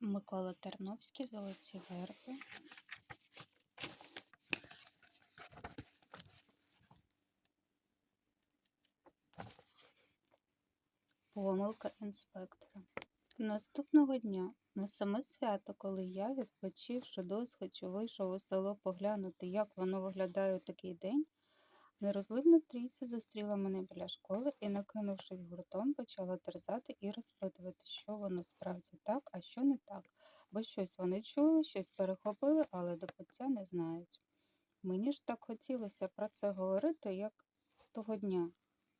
Микола Терновський, Золоті верби. Помилка інспектора. Наступного дня, на саме свято, коли я, відпочивши досхочу, вийшов у село поглянути, як воно виглядає у такий день, нерозливна трійця зустріла мене біля школи і, накинувшись гуртом, почала терзати і розпитувати, що воно справді так, а що не так, бо щось вони чули, щось перехопили, але до пуття не знають. Мені ж так хотілося про це говорити, як того дня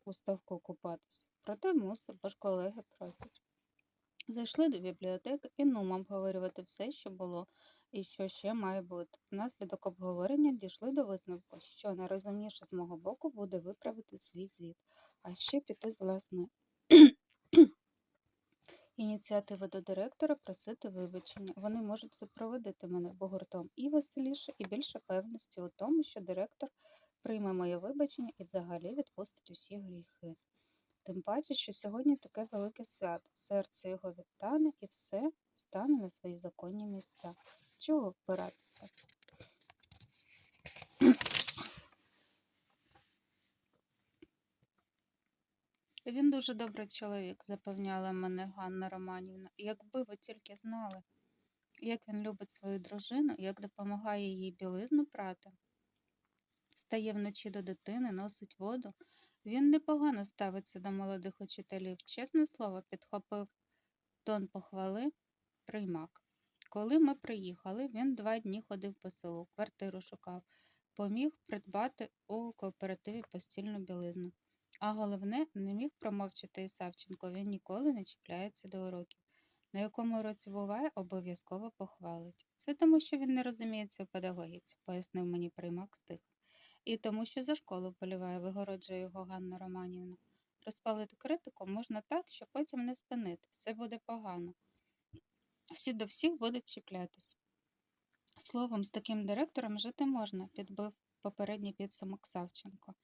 у ставку купатися. Проте мусив, бо ж колеги просять. Зайшли до бібліотеки і нум обговорювати все, що було і що ще має бути. Внаслідок обговорення дійшли до висновку, що найрозумніше з мого боку буде виправити свій звіт, а ще піти з власної ініціативи до директора просити вибачення. Вони можуть супроводити мене гуртом і веселіше, і більше певності у тому, що директор прийме моє вибачення і взагалі відпустить усі гріхи. Тим паче, що сьогодні таке велике свято, серце його відтане і все стане на свої законні місця. Чого впиратися? Він дуже добрий чоловік, запевняла мене Ганна Романівна. Якби ви тільки знали, як він любить свою дружину, як допомагає їй білизну прати, встає вночі до дитини, носить воду. Він непогано ставиться до молодих учителів. Чесне слово, підхопив тон похвали приймак. Коли ми приїхали, він два дні ходив по селу, квартиру шукав, поміг придбати у кооперативі постільну білизну. А головне, не міг промовчати і Савченко, він ніколи не чіпляється до уроків. На якому уроці буває, обов'язково похвалить. Це тому, що він не розуміється у педагогіці, пояснив мені приймак стих. І тому, що за школу вболіває, вигороджує його Ганна Романівна. Розпалити критику можна так, що потім не спинити, все буде погано. Всі до всіх будуть чіплятись. Словом, з таким директором жити можна, підбив попередній підсумок Савченко.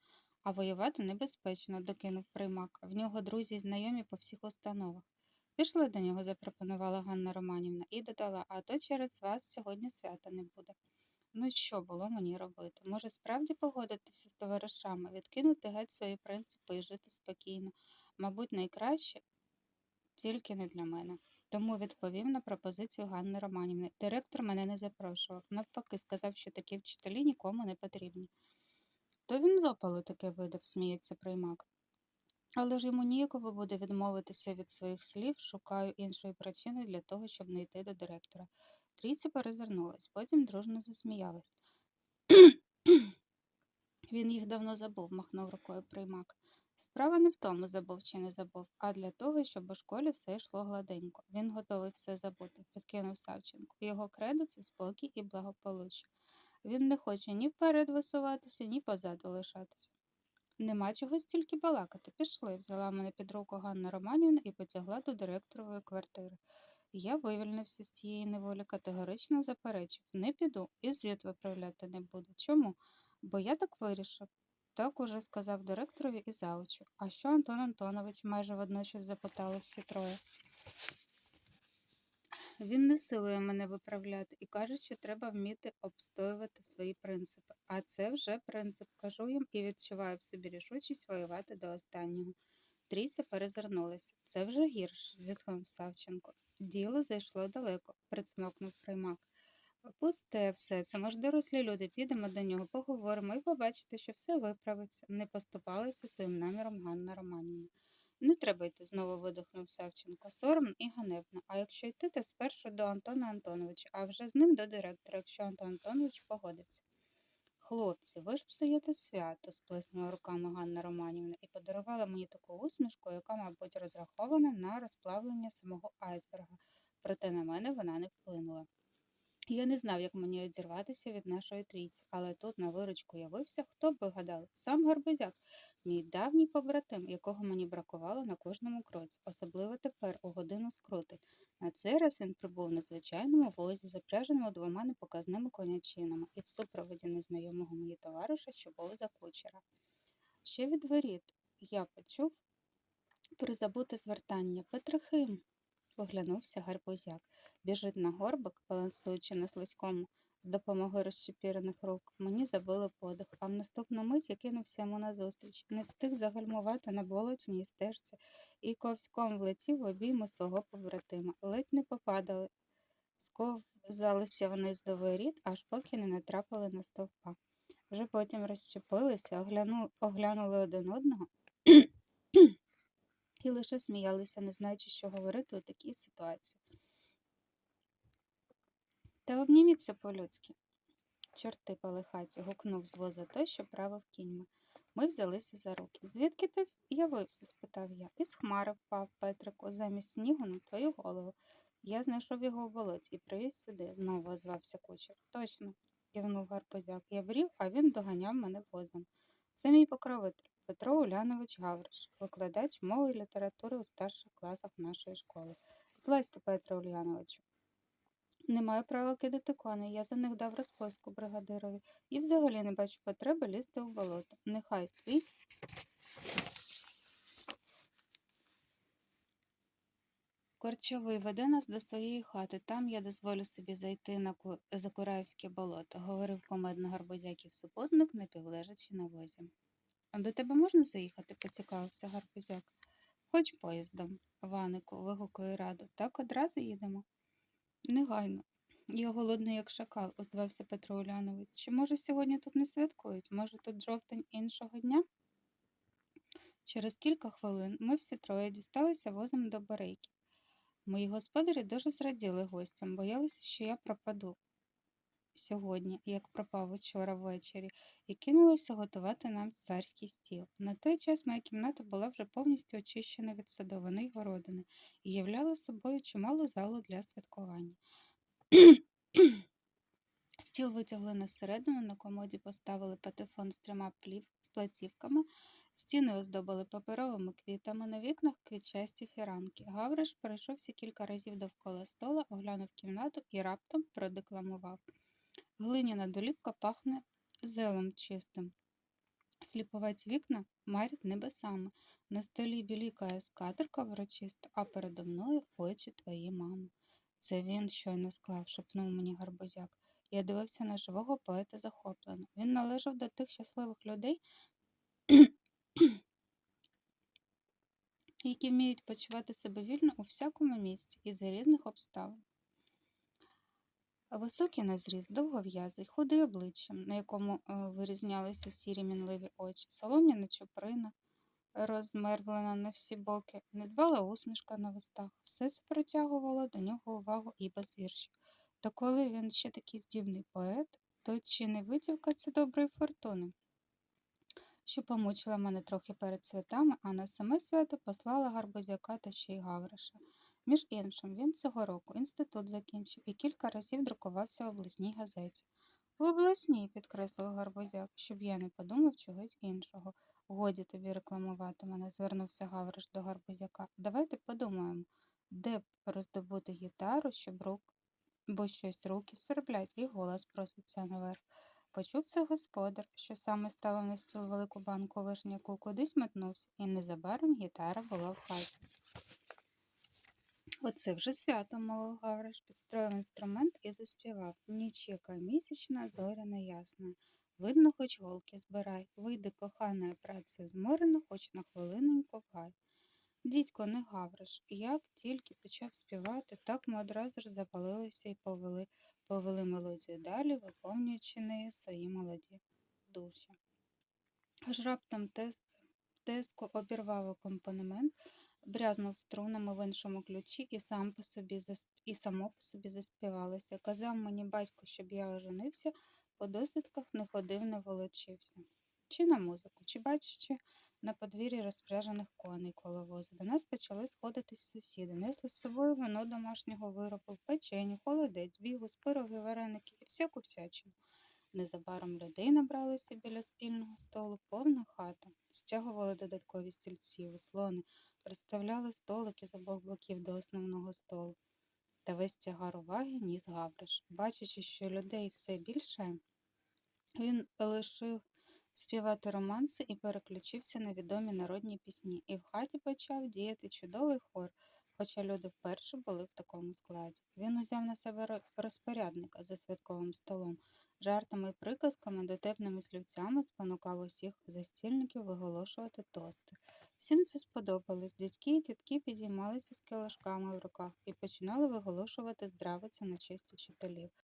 А воювати небезпечно, докинув приймак. В нього друзі й знайомі по всіх установах. Пішли до нього, запропонувала Ганна Романівна, і додала, а то через вас сьогодні свята не буде. Ну що було мені робити? Може, справді погодитися з товаришами, відкинути геть свої принципи і жити спокійно. Мабуть, найкраще тільки не для мене. Тому відповів на пропозицію Ганни Романівни. Директор мене не запрошував. Навпаки, сказав, що такі вчителі нікому не потрібні. То він з опалу таке видав, сміється приймак. Але ж йому ніяково буде відмовитися від своїх слів, шукаю іншої причини для того, щоб не йти до директора. Трійця перезирнулась, потім дружно засміялась. Він їх давно забув, махнув рукою приймак. Справа не в тому, забув чи не забув, а для того, щоб у школі все йшло гладенько. Він готовий все забути, підкинув Савченко. Його кредо це спокій і благополуччя. Він не хоче ні вперед висуватися, ні позаду лишатися. Нема чого стільки балакати. Пішли, взяла мене під руку Ганна Романівна і потягла до директорової квартири. Я вивільнився з цієї неволі, категорично заперечив. Не піду і звіт виправляти не буду. Чому? Бо я так вирішив. Так уже сказав директорові і заучу. А що Антон Антонович майже водночас запитали всі троє. Він не силує мене виправляти і каже, що треба вміти обстоювати свої принципи. А це вже принцип, кажу їм і відчуваю в собі рішучість воювати до останнього. Трійся перезирнулася. Це вже гірше, зітхнув Савченко. Діло зайшло далеко, присмокнув приймак. Пусте все, це ми ж дорослі люди, підемо до нього, поговоримо і побачите, що все виправиться. Не поступалася своїм наміром Ганна Романівна. Не треба йти, знову видихнув Савченко. Соромно і ганебно. А якщо йти, то спершу до Антона Антоновича, а вже з ним до директора, якщо Антон Антонович погодиться. Хлопці, ви ж псуєте свято, сплеснула руками Ганна Романівна і подарувала мені таку усмішку, яка, мабуть, розрахована на розплавлення самого айсберга, проте на мене вона не вплинула. Я не знав, як мені відірватися від нашої трійці, але тут на виручку явився, хто б вигадав, сам Гарбузяк, мій давній побратим, якого мені бракувало на кожному кроці, особливо тепер, у годину скрути. На цей раз він прибув на звичайному возі, запряженому двома непоказними конячинами, і в супроводі незнайомого мені товариша, що був за кучера. Ще від воріт я почув призабуте звертання Петрохим. Оглянувся гарбузяк. Біжить на горбик, балансуючи на слизькому, з допомогою розчепірених рук. Мені забило подих, а в наступну мить я кинувся йому назустріч. Не встиг загальмувати на болотяній стежці і ковськом влетів в обійми свого побратима. Ледь не попадали. Сковзалися вниз до воріт, аж поки не натрапили на стовпа. Вже потім розчепилися, огляну... оглянули один одного і лише сміялися, не знаючи, що говорити у такій ситуації. Та обніміться по-людськи. Чорти палихаті, гукнув з воза той, що правив кіньми. Ми взялися за руки. Звідки ти явився? спитав я. Із хмари впав Петрику замість снігу на твою голову. Я знайшов його в болоті і привіз сюди, знову озвався кучер. Точно, кивнув гарбузяк. Я брів, а він доганяв мене возом. Це мій покровитель Петро Улянович Гавриш, викладач мови і літератури у старших класах нашої школи. Злазьте, Петро Ульяновичу. Не маю права кидати коней, я за них дав розписку бригадирові і взагалі не бачу потреби лізти в болото. Нехай твій Корчовий веде нас до своєї хати. Там я дозволю собі зайти на Закураївське болото, говорив комедно Гарбузяків супутник, напівлежачи на возі. А до тебе можна заїхати? поцікавився Гарбузяк. Хоч поїздом, Ванику, вигукує Радо. Так одразу їдемо. Негайно. Я голодний, як шакал, озвався Петро Улянович. Чи може сьогодні тут не святкують? Може тут жовтень іншого дня? Через кілька хвилин ми всі троє дісталися возом до Борейки. Мої господарі дуже зраділи гостям, боялися, що я пропаду сьогодні, як пропав учора ввечері, і кинулися готувати нам царський стіл. На той час моя кімната була вже повністю очищена від садовини й городини і являла собою чималу залу для святкування. Стіл витягли на середину, на комоді поставили патефон з трьома плів, платівками, стіни оздобили паперовими квітами, на вікнах квітчасті фіранки. Гавриш перейшовся кілька разів довкола стола, оглянув кімнату і раптом продекламував. Глиняна долівка пахне зелем чистим. Сліповаті вікна марять небесами. На столі білікає скатерка врочиста, а передо мною очі твої мами. Це він щойно склав, шепнув мені гарбузяк. Я дивився на живого поета захоплено. Він належав до тих щасливих людей, які вміють почувати себе вільно у всякому місці і за різних обставин. Високий на довгов'язий, худий обличчям, на якому е, вирізнялися сірі мінливі очі, солом'яна чуприна, розмервлена на всі боки, недбала усмішка на вустах. Все це притягувало до нього увагу і без віршів. Та коли він ще такий здібний поет, то чи не витівка це доброї фортуни? що помучила мене трохи перед святами, а на саме свято послала гарбузяка та ще й Гавриша. Між іншим, він цього року інститут закінчив і кілька разів друкувався в обласній газеті. В обласній, підкреслив Гарбузяк, щоб я не подумав чогось іншого. Годі тобі рекламувати мене, звернувся Гавриш до Гарбузяка. Давайте подумаємо, де б роздобути гітару, щоб рук, бо щось руки сверблять, і голос проситься наверх. Почув це господар, що саме ставив на стіл велику банку вишняку, кудись метнувся, і незабаром гітара була в хаті. Оце вже свято, мовив Гавриш, підстроїв інструмент і заспівав. Ніч яка місячна, зоряна ясна. Видно, хоч голки збирай, вийди коханою працею зморено, хоч на хвилиноньку в гай. Дідько, не Гавриш, як тільки почав співати, так ми одразу ж запалилися і повели, повели мелодію далі, виповнюючи нею свої молоді душі. Аж раптом тес, теско обірвав акомпанемент, брязнув струнами в іншому ключі і сам по собі засп... і само по собі заспівалося. Казав мені батько, щоб я оженився, по досвідках не ходив, не волочився. Чи на музику, чи бачачи на подвір'ї розпряжених коней коло возу. До нас почали сходитись сусіди, несли з собою вино домашнього виробу, печеню, холодець, бігус, пироги, вареники і всяку всячину. Незабаром людей набралося біля спільного столу, повна хата, стягували додаткові стільці, услони, представляли столики з обох боків до основного столу. Та весь тягар уваги ніс Гавриш. Бачачи, що людей все більше, він лишив співати романси і переключився на відомі народні пісні, і в хаті почав діяти чудовий хор, хоча люди вперше були в такому складі. Він узяв на себе розпорядника за святковим столом, жартами і приказками, дотепними слівцями спонукав усіх застільників виголошувати тости. Всім це сподобалось. Дядьки і тітки підіймалися з килишками в руках і починали виголошувати здравицю на честь учителів.